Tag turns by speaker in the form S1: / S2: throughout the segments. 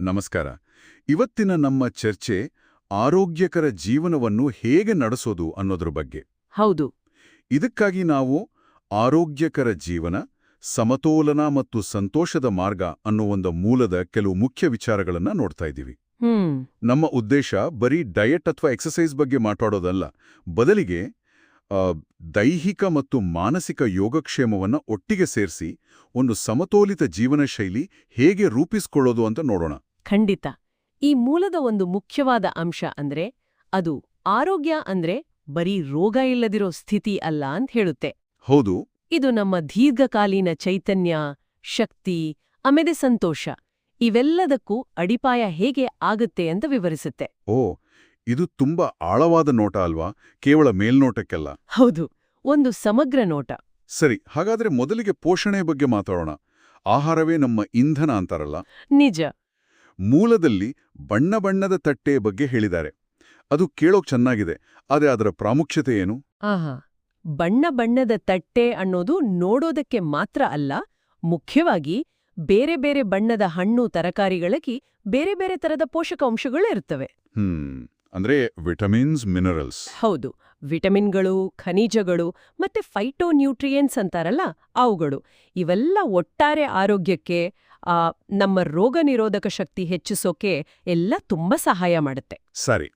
S1: ನಮಸ್ಕಾರ. ಇವತ್ತಿನ ನಮ್ಮ ಚರ್ಚೆ ಆರೋಗ್ಯಕರ ಜೀವನವನ್ನು ಹೇಗೆ ನಡೆಸೋದು ಅನ್ನೋದ್ರ ಬಗ್ಗೆ.
S2: ಹೌದು.
S1: ಇದಕ್ಕಾಗಿ ನಾವು ಆರೋಗ್ಯಕರ ಜೀವನ ಸಮತೋಲನ ಮತ್ತು ಸಂತೋಷದ ಮಾರ್ಗ ಅನ್ನೋ ಒಂದು ಮೂಲದ ಕೆಲವು ಮುಖ್ಯ ವಿಚಾರಗಳನ್ನ ನೋಡ್ತಾ ಇದ್ದೀವಿ. ನಮ್ಮ ಉದ್ದೇಶ ಬರೀ ಡಯಟ್ ಅಥವಾ ಎಕ್ಸಸೈಸ್ ಬಗ್ಗೆ ಮಾತಾಡೋದಲ್ಲ ಬದಲಿಗೆ ದೈಹಿಕ ಮತ್ತು ಮಾನಸಿಕ ಯೋಗಕ್ಷೇಮವನ್ನು ಒಟ್ಟಿಗೆ ಸೇರಿಸಿ ಒಂದು ಸಮತೋಲಿತ ಜೀವನ ಶೈಲಿ ಹೇಗೆ ರೂಪಿಸಿಕೊಳ್ಳೋದು ಅಂತ ನೋಡೋಣ.
S2: ಖಂಡಿತ. ಈ ಮೂಲದ ಒಂದು ಮುಖ್ಯವಾದ ಅಂಶ ಅಂದ್ರೆ ಅದು ಆರೋಗ್ಯ ಅಂದ್ರೆ ಬರೀ ರೋಗ ಇಲ್ಲದಿರೋ ಸ್ಥಿತಿ ಅಲ್ಲ ಅಂತ ಹೇಳುತ್ತೆ.
S1: ಹೌದು.
S2: ಇದು ನಮ್ಮ ದೀರ್ಘಕಾಲೀನ ಚೈತನ್ಯ ಶಕ್ತಿ ಆಮೇಲೆ ಸಂತೋಷ. ಇವೆಲ್ಲದಕ್ಕೂ ಅಡಿಪಾಯ ಹೇಗೆ ಆಗುತ್ತೆ ಅಂತ ವಿವರಿಸುತ್ತೆ.
S1: ಓ ಇದು ತುಂಬಾ ಆಳವಾದ ನೋಟ ಅಲ್ವಾ? ಕೇವಲ ಮೇಲ್ನೋಟಕ್ಕೆಲ್ಲ.
S2: ಹೌದು ಒಂದು ಸಮಗ್ರ ನೋಟ.
S1: ಸರಿ ಹಾಗಾದ್ರೆ ಮೊದಲಿಗೆ ಪೋಷಣೆ ಬಗ್ಗೆ ಮಾತಾಡೋಣ. ಆಹಾರವೇ ನಮ್ಮ ಇಂಧನ ಅಂತಾರಲ್ಲ?
S2: ನಿಜ.
S1: ಮೂಲದಲ್ಲಿ ಬಣ್ಣ ಬಣ್ಣದ ತಟ್ಟೆ ಬಗ್ಗೆ ಹೇಳಿದ್ದಾರೆ. ಅದು ಕೇಳೋಕ್ ಚೆನ್ನಾಗಿದೆ ಆದರೆ ಅದರ ಪ್ರಾಮುಖ್ಯತೆ ಏನು?
S2: ಆಹಾ ಬಣ್ಣ ಬಣ್ಣದ ತಟ್ಟೆ ಅನ್ನೋದು ನೋಡೋದಕ್ಕೆ ಮಾತ್ರ ಅಲ್ಲ ಮುಖ್ಯವಾಗಿ ಬೇರೆ ಬೇರೆ ಬಣ್ಣದ ಹಣ್ಣು ತರಕಾರಿಗಳಿಗೆ ಬೇರೆ ಬೇರೆ ತರದ ಪೋಷಕಾಂಶಗಳು ಇರ್ತವೆ.
S1: ಹ್ಮ್ ಅಂದ್ರೆ ವಿಟಮಿನ್ಸ್ ಮಿನರಲ್ಸ್.
S2: ಹೌದು ವಿಟಮಿನ್ಗಳು ಖನಿಜಗಳು ಮತ್ತೆ ಫೈಟೋನ್ಯೂಟ್ರಿಯೆಂಟ್ಸ್ ಅಂತಾರಲ್ಲ ಅವುಗಳು. ಇವೆಲ್ಲ ಒಟ್ಟಾರೆ ಆರೋಗ್ಯಕ್ಕೆ ನಮ್ಮ ರೋಗ ನಿರೋಧಕ ಶಕ್ತಿ ಹೆಚ್ಚಿಸೋಕೆ ಎಲ್ಲ ತುಂಬಾ ಸಹಾಯ ಮಾಡುತ್ತೆ.
S1: ಸರಿ.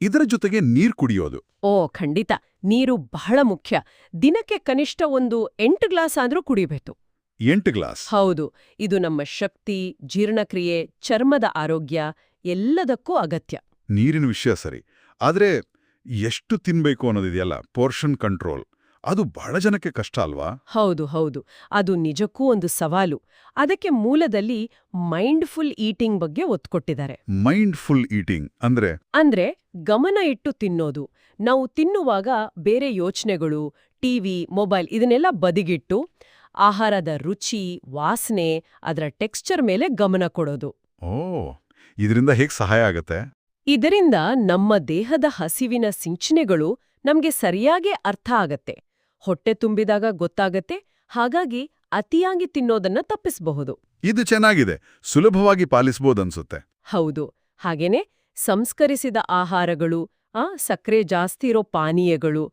S1: ಇದರ ಜೊತೆಗೆ ನೀರು ಕುಡಿಯೋದು.
S2: ಓ ಖಂಡಿತ. ನೀರು ಬಹಳ ಮುಖ್ಯ. ದಿನಕ್ಕೆ ಕನಿಷ್ಠ ಒಂದು ಎಂಟು ಗ್ಲಾಸ್ ಆದ್ರೂ ಕುಡಿಬೇಕು.
S1: ಎಂಟು ಗ್ಲಾಸ್.
S2: ಹೌದು. ಇದು ನಮ್ಮ ಶಕ್ತಿ ಜೀರ್ಣಕ್ರಿಯೆ ಚರ್ಮದ ಆರೋಗ್ಯ ಎಲ್ಲದಕ್ಕೂ ಅಗತ್ಯ.
S1: ನೀರಿನ ವಿಷಯ ಸರಿ. ಆದ್ರೆ ಎಷ್ಟು ತಿನ್ಬೇಕು ಅನ್ನೋದಿದೆಯಲ್ಲ ಪೋರ್ಷನ್ ಕಂಟ್ರೋಲ್. ಅದು ಬಹಳ ಜನಕ್ಕೆ ಕಷ್ಟ ಅಲ್ವಾ?
S2: ಹೌದು ಹೌದು. ಅದು ನಿಜಕ್ಕೂ ಒಂದು ಸವಾಲು. ಅದಕ್ಕೆ ಮೂಲದಲ್ಲಿ ಮೈಂಡ್ಫುಲ್ ಈಟಿಂಗ್ ಬಗ್ಗೆ ಒತ್ಕೊಟ್ಟಿದ್ದಾರೆ.
S1: ಮೈಂಡ್ಫುಲ್ ಈಟಿಂಗ್ ಅಂದ್ರೆ?
S2: ಅಂದ್ರೆ ಗಮನ ಇಟ್ಟು ತಿನ್ನೋದು. ನಾವು ತಿನ್ನುವಾಗ ಬೇರೆ ಯೋಚನೆಗಳು ಟಿವಿ ಮೊಬೈಲ್ ಇದನ್ನೆಲ್ಲ ಬದಿಗಿಟ್ಟು ಆಹಾರದ ರುಚಿ ವಾಸನೆ ಅದರ ಟೆಕ್ಸ್ಚರ್ ಮೇಲೆ ಗಮನ ಕೊಡೋದು.
S1: ಓ ಇದರಿಂದ ಹೇಗ್ ಸಹಾಯ ಆಗತ್ತೆ?
S2: ಇದರಿಂದ ನಮ್ಮ ದೇಹದ ಹಸಿವಿನ ಸಿಂಚನೆಗಳು ನಮ್ಗೆ ಸರಿಯಾಗಿ ಅರ್ಥ ಆಗತ್ತೆ. ಹೊಟ್ಟೆ ತುಂಬಿದಾಗ ಗೊತ್ತಾಗತ್ತೆ ಹಾಗಾಗಿ ಅತಿಯಾಗಿ ತಿನ್ನೋದನ್ನ ತಪ್ಪಿಸಬಹುದು.
S1: ಇದು ಚೆನ್ನಾಗಿದೆ ಸುಲಭವಾಗಿ ಪಾಲಿಸಬಹುದನ್ಸುತ್ತೆ
S2: ಹೌದು ಹಾಗೇನೆ ಸಂಸ್ಕರಿಸಿದ ಆಹಾರಗಳು ಆ ಸಕ್ಕರೆ ಜಾಸ್ತಿ ಇರೋ ಪಾನೀಯಗಳು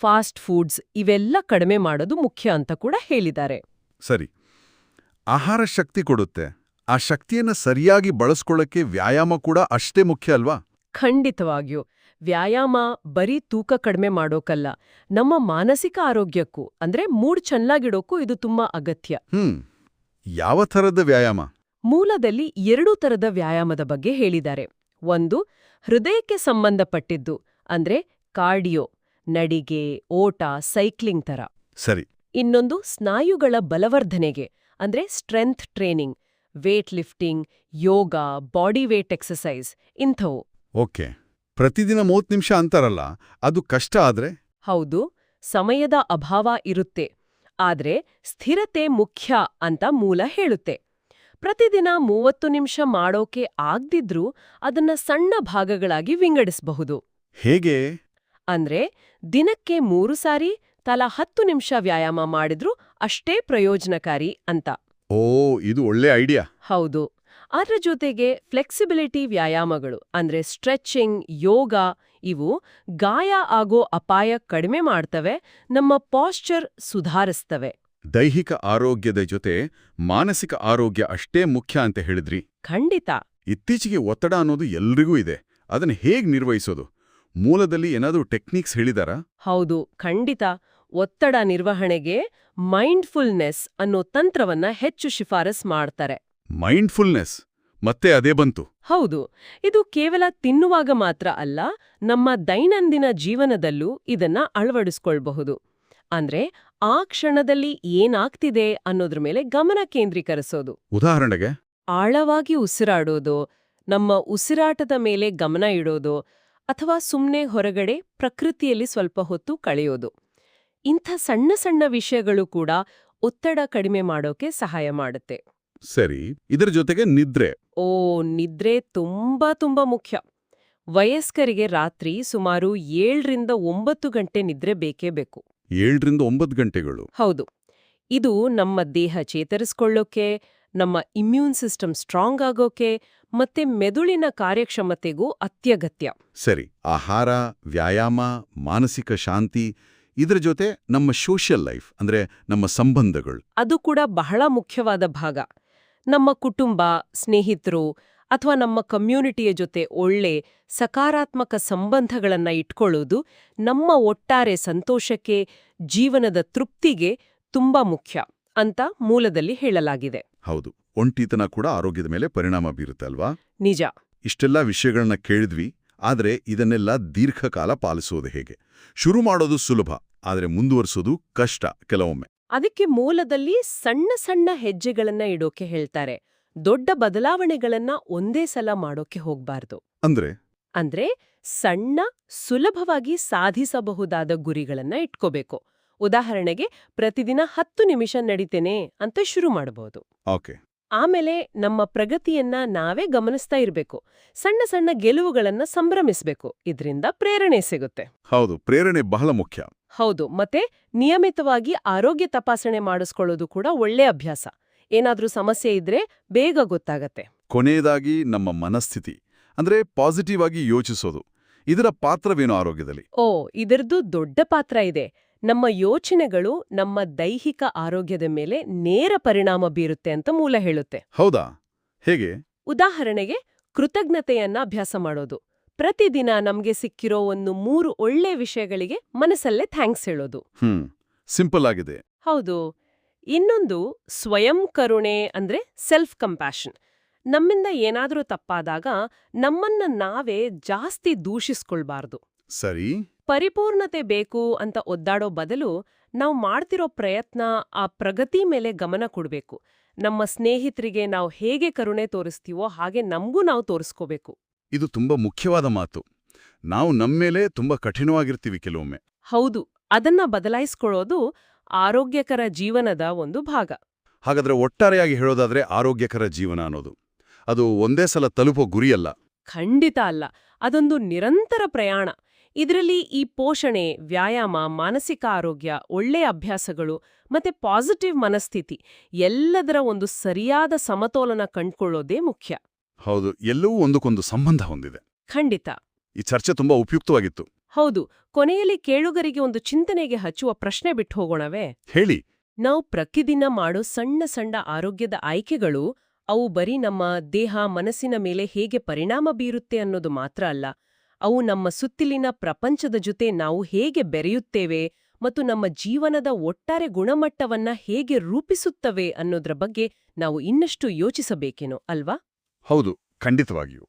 S2: ಫಾಸ್ಟ್ ಫುಡ್ಸ್ ಇವೆಲ್ಲ ಕಡಿಮೆ ಮಾಡೋದು ಮುಖ್ಯ ಅಂತ ಕೂಡ ಹೇಳಿದ್ದಾರೆ.
S1: ಸರಿ ಆಹಾರ ಶಕ್ತಿ ಕೊಡುತ್ತೆ ಆ ಶಕ್ತಿಯನ್ನ ಸರಿಯಾಗಿ ಬಳಸ್ಕೊಳ್ಳಕ್ಕೆ ವ್ಯಾಯಾಮ ಕೂಡ ಅಷ್ಟೇ ಮುಖ್ಯ ಅಲ್ವಾ?
S2: ಖಂಡಿತವಾಗಿಯೂ ವ್ಯಾಯಾಮ ಬರೀ ತೂಕ ಕಡಿಮೆ ಮಾಡೋಕಲ್ಲ. ನಮ್ಮ ಮಾನಸಿಕ ಆರೋಗ್ಯಕ್ಕೂ ಅಂದ್ರೆ ಮೂಡ್ ಚೆನ್ನಾಗಿಡೋಕ್ಕೂ ಇದು ತುಂಬಾ ಅಗತ್ಯ.
S1: ಹ್ಮ್. ಯಾವ ಥರದ ವ್ಯಾಯಾಮ?
S2: ಮೂಲದಲ್ಲಿ ಎರಡೂ ತರದ ವ್ಯಾಯಾಮದ ಬಗ್ಗೆ ಹೇಳಿದ್ದಾರೆ. ಒಂದು ಹೃದಯಕ್ಕೆ ಸಂಬಂಧಪಟ್ಟಿದ್ದು ಅಂದ್ರೆ ಕಾರ್ಡಿಯೋ ನಡಿಗೆ ಓಟ ಸೈಕ್ಲಿಂಗ್ ತರ
S1: ಸರಿ.
S2: ಇನ್ನೊಂದು ಸ್ನಾಯುಗಳ ಬಲವರ್ಧನೆಗೆ ಅಂದ್ರೆ strength training weight lifting yoga body weight exercise ಇಂಥವು.
S1: ಓಕೆ. ಪ್ರತಿದಿನ ಮೂವತ್ತು ನಿಮಿಷ ಅಂತಾರಲ್ಲ ಅದು ಕಷ್ಟ ಆದ್ರೆ?
S2: ಹೌದು ಸಮಯದ ಅಭಾವ ಇರುತ್ತೆ ಆದ್ರೆ ಸ್ಥಿರತೆ ಮುಖ್ಯ ಅಂತ ಮೂಲ ಹೇಳುತ್ತೆ. ಪ್ರತಿದಿನ ಮೂವತ್ತು ನಿಮಿಷ ಮಾಡೋಕೆ ಆಗ್ದಿದ್ರೂ ಅದನ್ನ ಸಣ್ಣ ಭಾಗಗಳಾಗಿ ವಿಂಗಡಿಸಬಹುದು.
S1: ಹೇಗೆ?
S2: ಅಂದ್ರೆ ದಿನಕ್ಕೆ ಮೂರು ಸಾರಿ ತಲಾ ಹತ್ತು ನಿಮಿಷ ವ್ಯಾಯಾಮ ಮಾಡಿದ್ರೂ ಅಷ್ಟೇ ಪ್ರಯೋಜನಕಾರಿ ಅಂತ.
S1: ಓ ಇದು ಒಳ್ಳೆ ಐಡಿಯಾ.
S2: ಹೌದು. ಅದರ ಜೊತೆಗೆ ಫ್ಲೆಕ್ಸಿಬಿಲಿಟಿ ವ್ಯಾಯಾಮಗಳು ಅಂದ್ರೆ ಸ್ಟ್ರೆಚಿಂಗ್ ಯೋಗ ಇವು ಗಾಯ ಆಗೋ ಅಪಾಯ ಕಡಿಮೆ ಮಾಡ್ತವೆ ನಮ್ಮ ಪಾಶ್ಚರ್ ಸುಧಾರಿಸ್ತವೆ.
S1: ದೈಹಿಕ ಆರೋಗ್ಯದ ಜೊತೆ ಮಾನಸಿಕ ಆರೋಗ್ಯ ಅಷ್ಟೇ ಮುಖ್ಯ ಅಂತ ಹೇಳಿದ್ರಿ.
S2: ಖಂಡಿತ.
S1: ಇತ್ತೀಚೆಗೆ ಒತ್ತಡ ಅನ್ನೋದು ಎಲ್ರಿಗೂ ಇದೆ. ಅದನ್ನ ಹೇಗ್ ನಿರ್ವಹಿಸೋದು? ಮೂಲದಲ್ಲಿ ಏನಾದರೂ ಟೆಕ್ನಿಕ್ಸ್ ಹೇಳಿದಾರ?
S2: ಹೌದು ಖಂಡಿತ. ಒತ್ತಡ ನಿರ್ವಹಣೆಗೆ ಮೈಂಡ್ಫುಲ್ನೆಸ್ ಅನ್ನೋ ತಂತ್ರವನ್ನ ಹೆಚ್ಚು ಶಿಫಾರಸ್ ಮಾಡ್ತಾರೆ.
S1: ಮೈಂಡ್ಫುಲ್ನೆಸ್. ಮತ್ತೆ ಅದೇ ಬಂತು.
S2: ಹೌದು. ಇದು ಕೇವಲ ತಿನ್ನುವಾಗ ಮಾತ್ರ ಅಲ್ಲ ನಮ್ಮ ದೈನಂದಿನ ಜೀವನದಲ್ಲೂ ಇದನ್ನ ಅಳವಡಿಸ್ಕೊಳ್ಬಹುದು. ಅಂದ್ರೆ ಆ ಕ್ಷಣದಲ್ಲಿ ಏನಾಗ್ತಿದೆ ಅನ್ನೋದ್ರ ಮೇಲೆ ಗಮನ ಕೇಂದ್ರೀಕರಿಸೋದು.
S1: ಉದಾಹರಣೆಗೆ?
S2: ಆಳವಾಗಿ ಉಸಿರಾಡೋದು ನಮ್ಮ ಉಸಿರಾಟದ ಮೇಲೆ ಗಮನ ಇಡೋದು ಅಥವಾ ಸುಮ್ನೆ ಹೊರಗಡೆ ಪ್ರಕೃತಿಯಲ್ಲಿ ಸ್ವಲ್ಪ ಹೊತ್ತು ಕಳೆಯೋದು. ಇಂಥ ಸಣ್ಣ ಸಣ್ಣ ವಿಷಯಗಳು ಕೂಡ ಒತ್ತಡ ಕಡಿಮೆ ಮಾಡೋಕೆ ಸಹಾಯ ಮಾಡುತ್ತೆ.
S1: ಸರಿ ಇದರ ಜೊತೆಗೆ ನಿದ್ರೆ.
S2: ಓ ನಿದ್ರೆ ತುಂಬಾ ತುಂಬಾ ಮುಖ್ಯ. ವಯಸ್ಕರಿಗೆ ರಾತ್ರಿ ಸುಮಾರು ಏಳರಿಂದ ಒಂಬತ್ತು ಗಂಟೆ ನಿದ್ರೆ ಬೇಕೇ ಬೇಕು.
S1: ಏಳರಿಂದ ಒಂಬತ್ತು ಗಂಟೆಗಳು.
S2: ಹೌದು. ಇದು ನಮ್ಮ ದೇಹ ಚೇತರಿಸ್ಕೊಳ್ಳೋಕೆ ನಮ್ಮ ಇಮ್ಯೂನ್ ಸಿಸ್ಟಮ್ ಸ್ಟ್ರಾಂಗ್ ಆಗೋಕೆ ಮತ್ತೆ ಮೆದುಳಿನ ಕಾರ್ಯಕ್ಷಮತೆಗೂ ಅತ್ಯಗತ್ಯ.
S1: ಸರಿ ಆಹಾರ ವ್ಯಾಯಾಮ ಮಾನಸಿಕ ಶಾಂತಿ ಇದರ ಜೊತೆ ನಮ್ಮ ಸೋಷಿಯಲ್ ಲೈಫ್ ಅಂದ್ರೆ ನಮ್ಮ ಸಂಬಂಧಗಳು.
S2: ಅದು ಕೂಡ ಬಹಳ ಮುಖ್ಯವಾದ ಭಾಗ. ನಮ್ಮ ಕುಟುಂಬ ಸ್ನೇಹಿತರು ಅಥವಾ ನಮ್ಮ ಕಮ್ಯುನಿಟಿಯ ಜೊತೆ ಒಳ್ಳೆ ಸಕಾರಾತ್ಮಕ ಸಂಬಂಧಗಳನ್ನ ಇಟ್ಕೊಳ್ಳೋದು ನಮ್ಮ ಒಟ್ಟಾರೆ ಸಂತೋಷಕ್ಕೆ ಜೀವನದ ತೃಪ್ತಿಗೆ ತುಂಬಾ ಮುಖ್ಯ ಅಂತ ಮೂಲದಲ್ಲಿ ಹೇಳಲಾಗಿದೆ.
S1: ಹೌದು. ಒಂಟಿತನ ಕೂಡ ಆರೋಗ್ಯದ ಮೇಲೆ ಪರಿಣಾಮ ಬೀರುತ್ತೆ ಅಲ್ವಾ?
S2: ನಿಜ.
S1: ಇಷ್ಟೆಲ್ಲ ವಿಷಯಗಳನ್ನ ಕೇಳಿದ್ವಿ ಆದರೆ ಇದನ್ನೆಲ್ಲ ದೀರ್ಘಕಾಲ ಪಾಲಿಸೋದು ಹೇಗೆ? ಶುರು ಮಾಡೋದು ಸುಲಭ ಆದರೆ ಮುಂದುವರಿಸೋದು ಕಷ್ಟ ಕೆಲವೊಮ್ಮೆ.
S2: ಅದಕ್ಕೆ ಮೂಲದಲ್ಲಿ ಸಣ್ಣ ಸಣ್ಣ ಹೆಜ್ಜೆಗಳನ್ನ ಇಡೋಕೆ ಹೇಳ್ತಾರೆ. ದೊಡ್ಡ ಬದಲಾವಣೆಗಳನ್ನ ಒಂದೇ ಸಲ ಮಾಡೋಕೆ ಹೋಗ್ಬಾರ್ದು.
S1: ಅಂದ್ರೆ?
S2: ಅಂದ್ರೆ ಸಣ್ಣ ಸುಲಭವಾಗಿ ಸಾಧಿಸಬಹುದಾದ ಗುರಿಗಳನ್ನ ಇಟ್ಕೋಬೇಕು. ಉದಾಹರಣೆಗೆ ಪ್ರತಿದಿನ ಹತ್ತು ನಿಮಿಷ ನಡಿತೇನೆ ಅಂತ ಶುರು ಮಾಡಬಹುದು
S1: ಓಕೆ.
S2: ಆಮೇಲೆ ನಮ್ಮ ಪ್ರಗತಿಯನ್ನ ನಾವೇ ಗಮನಿಸ್ತಾ ಇರಬೇಕು. ಸಣ್ಣ ಸಣ್ಣ ಗೆಲುವುಗಳನ್ನ ಸಂಭ್ರಮಿಸಬೇಕು. ಇದರಿಂದ ಪ್ರೇರಣೆ ಸಿಗುತ್ತೆ.
S1: ಹೌದು ಪ್ರೇರಣೆ ಬಹಳ ಮುಖ್ಯ.
S2: ಹೌದು ಮತ್ತೆ ನಿಯಮಿತವಾಗಿ ಆರೋಗ್ಯ ತಪಾಸಣೆ ಮಾಡಿಸ್ಕೊಳ್ಳೋದು ಕೂಡ ಒಳ್ಳೆ ಅಭ್ಯಾಸ. ಏನಾದ್ರೂ ಸಮಸ್ಯೆ ಇದ್ರೆ ಬೇಗ ಗೊತ್ತಾಗತ್ತೆ.
S1: ಕೊನೆಯದಾಗಿ ನಮ್ಮ ಮನಸ್ಥಿತಿ ಅಂದ್ರೆ ಪಾಸಿಟಿವ್ ಆಗಿ ಯೋಚಿಸೋದು. ಇದರ ಪಾತ್ರವೇನು ಆರೋಗ್ಯದಲ್ಲಿ?
S2: ಓ ಇದರದ್ದು ದೊಡ್ಡ ಪಾತ್ರ ಇದೆ. ನಮ್ಮ ಯೋಚನೆಗಳು ನಮ್ಮ ದೈಹಿಕ ಆರೋಗ್ಯದ ಮೇಲೆ ನೇರ ಪರಿಣಾಮ ಬೀರುತ್ತೆ ಅಂತ ಮೂಲ ಹೇಳುತ್ತೆ.
S1: ಹೌದಾ? ಹೇಗೆ?
S2: ಉದಾಹರಣೆಗೆ ಕೃತಜ್ಞತೆಯನ್ನ ಅಭ್ಯಾಸ ಮಾಡೋದು. ಪ್ರತಿದಿನ ನಮ್ಗೆ ಸಿಕ್ಕಿರೋ ಒಂದು ಮೂರು ಒಳ್ಳೆ ವಿಷಯಗಳಿಗೆ ಮನಸ್ಸಲ್ಲೇ ಥ್ಯಾಂಕ್ಸ್ ಹೇಳೋದು.
S1: ಹ್ಮ್ ಸಿಂಪಲ್ ಆಗಿದೆ.
S2: ಹೌದು. ಇನ್ನೊಂದು ಸ್ವಯಂ ಕರುಣೆ ಅಂದ್ರೆ ಸೆಲ್ಫ್ ಕಂಪ್ಯಾಷನ್ ನಮ್ಮಿಂದ ಏನಾದರೂ ತಪ್ಪಾದಾಗ ನಮ್ಮನ್ನ ನಾವೇ ಜಾಸ್ತಿ ದೂಷಿಸ್ಕೊಳ್ಬಾರ್ದು.
S1: ಸರಿ.
S2: ಪರಿಪೂರ್ಣತೆ ಬೇಕು ಅಂತ ಒದ್ದಾಡೋ ಬದಲು ನಾವು ಮಾಡ್ತಿರೋ ಪ್ರಯತ್ನ ಆ ಪ್ರಗತಿ ಮೇಲೆ ಗಮನ ಕೊಡಬೇಕು. ನಮ್ಮ ಸ್ನೇಹಿತರಿಗೆ ನಾವು ಹೇಗೆ ಕರುಣೆ ತೋರಿಸ್ತೀವೋ ಹಾಗೆ ನಮಗೂ ನಾವು ತೋರಿಸ್ಕೋಬೇಕು.
S1: ಇದು ತುಂಬಾ ಮುಖ್ಯವಾದ ಮಾತು. ನಾವು ನಮ್ಮೇಲೆ ತುಂಬಾ ಕಠಿಣವಾಗಿರ್ತೀವಿ ಕೆಲವೊಮ್ಮೆ.
S2: ಹೌದು ಅದನ್ನ ಬದಲಾಯಿಸ್ಕೊಳ್ಳೋದು ಆರೋಗ್ಯಕರ ಜೀವನದ ಒಂದು ಭಾಗ.
S1: ಹಾಗಾದ್ರೆ ಒಟ್ಟಾರೆಯಾಗಿ ಹೇಳೋದಾದ್ರೆ ಆರೋಗ್ಯಕರ ಜೀವನ ಅನ್ನೋದು. ಅದು ಒಂದೇ ಸಲ ತಲುಪೋ ಗುರಿಯಲ್ಲ.
S2: ಖಂಡಿತ ಅಲ್ಲ. ಅದೊಂದು ನಿರಂತರ ಪ್ರಯಾಣ. ಇದರಲ್ಲಿ ಈ ಪೋಷಣೆ ವ್ಯಾಯಾಮ ಮಾನಸಿಕ ಆರೋಗ್ಯ ಒಳ್ಳೆಯ ಅಭ್ಯಾಸಗಳು ಮತ್ತೆ ಪಾಸಿಟಿವ್ ಮನಸ್ಥಿತಿ ಎಲ್ಲದರ ಒಂದು ಸರಿಯಾದ ಸಮತೋಲನ ಕಂಡ್ಕೊಳ್ಳೋದೇ ಮುಖ್ಯ.
S1: ಹೌದು ಎಲ್ಲವೂ ಒಂದಕ್ಕೊಂದು ಸಂಬಂಧ ಹೊಂದಿದೆ.
S2: ಖಂಡಿತ.
S1: ಈ ಚರ್ಚೆ ತುಂಬಾ ಉಪಯುಕ್ತವಾಗಿತ್ತು.
S2: ಹೌದು ಕೊನೆಯಲ್ಲಿ ಕೇಳುಗರಿಗೆ ಒಂದು ಚಿಂತನೆಗೆ ಹಚ್ಚುವ ಪ್ರಶ್ನೆ ಬಿಟ್ಟು ಹೋಗೋಣವೇ?
S1: ಹೇಳಿ.
S2: ನಾವು ಪ್ರತಿದಿನ ಮಾಡೋ ಸಣ್ಣ ಸಣ್ಣ ಆರೋಗ್ಯದ ಆಯ್ಕೆಗಳು ಅವು ಬರೀ ನಮ್ಮ ದೇಹ ಮನಸ್ಸಿನ ಮೇಲೆ ಹೇಗೆ ಪರಿಣಾಮ ಬೀರುತ್ತೆ ಅನ್ನೋದು ಮಾತ್ರ ಅಲ್ಲ. ಅವು ನಮ್ಮ ಸುತ್ತಲಿನ ಪ್ರಪಂಚದ ಜೊತೆ ನಾವು ಹೇಗೆ ಬೆರೆಯುತ್ತೇವೆ ಮತ್ತು ನಮ್ಮ ಜೀವನದ ಒಟ್ಟಾರೆ ಗುಣಮಟ್ಟವನ್ನ ಹೇಗೆ ರೂಪಿಸುತ್ತವೆ ಅನ್ನೋದ್ರ ಬಗ್ಗೆ ನಾವು ಇನ್ನಷ್ಟು ಯೋಚಿಸಬೇಕೇನೋ ಅಲ್ವಾ?
S1: ಹೌದು ಖಂಡಿತವಾಗಿಯೂ.